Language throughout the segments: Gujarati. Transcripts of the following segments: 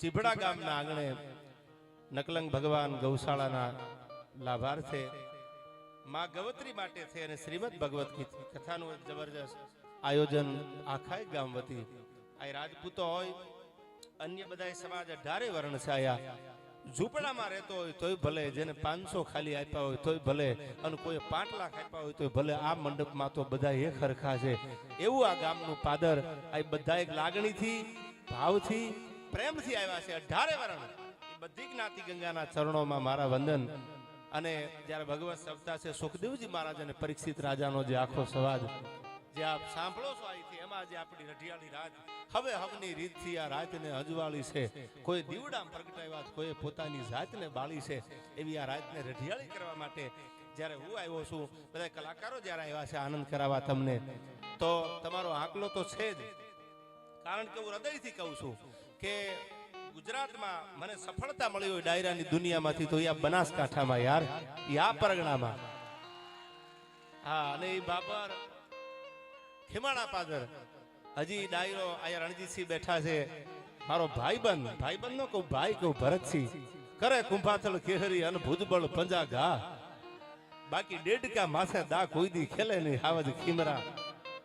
ચીભડા ગામના આંગણે નકલંગ ભગવાન ગૌશાળાના લાભાર્થે માં ગવત્રી માટે છે અને શ્રીમદ ભગવત કથાનું જબરજસ્ત આયોજન આખાય ગામ વતી. આ રાજપૂતો હોય, અન્ય બધા સમાજ અઢારે વર્ણ છે આયા. ઝૂંપડામાં રહેતો હોય તોય ભલે, જેને પાંચસો ખાલી આપ્યા હોય તોય ભલે, અને કોઈ પાંચ લાખ આપ્યા હોય તોય ભલે, આ મંડપમાં તો બધા એક હરખા છે. એવું આ ગામનું પાદર, આ બધા એક લાગણીથી, ભાવથી પ્રેમથી આવ્યા છે, અઢારે વર્ણ. બધી જ્ઞાતિ ગંગાના ચરણોમાં મારા વંદન. અને જ્યારે ભગવત સપ્તાહ છે, સુખદેવજી મહારાજ અને પરીક્ષિત રાજાનો જે આખો સંવાદ, જે આપ સાંભળો છો અહીંથી, એમાં જે આપણી રઢિયાળી રાત, હવે હવની રીતથી આ રાતને અજવાળી છે. કોઈ દીવડામ પ્રગટાવ્યા કોઈ પોતાની જાતને બાળી છે. એવી આ રાતને રઢિયાળી કરવા માટે જ્યારે હું આવ્યો છું, બધા કલાકારો જ્યારે આવ્યા છે, આનંદ કરાવવા તમને, તો તમારો આંકલો તો છે જ. કારણ કે હું હૃદયથી કહું છું કે ગુજરાતમાં મને સફળતા મળી હોય ડાયરાની દુનિયામાંથી, તો આ બનાસકાંઠામાં યાર આ પરગણામાં. હા, અને એ બાબર ખીમાણા પાદર. હજી ડાયરો અહીંયા રણજીતસિંહ બેઠા છે. મારો ભાઈબંધ ભાઈબંધ નો કહું, ભાઈ કહું, ભરતસિંહ. કરે કુંભાથળ કેહરી, અને ભૂતબળ પંજા ઘા બાકી ડેડકા માથે દા કોઈ દી, ખેલે નહીં હાવજ ખીમરા.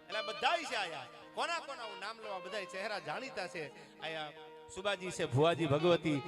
એટલે બધા છે આયા કોના કોના નામ લેવા બધાય ચહેરા જાણીતા છે. આયા સુબાજી છે ભુવાજી ભગવતી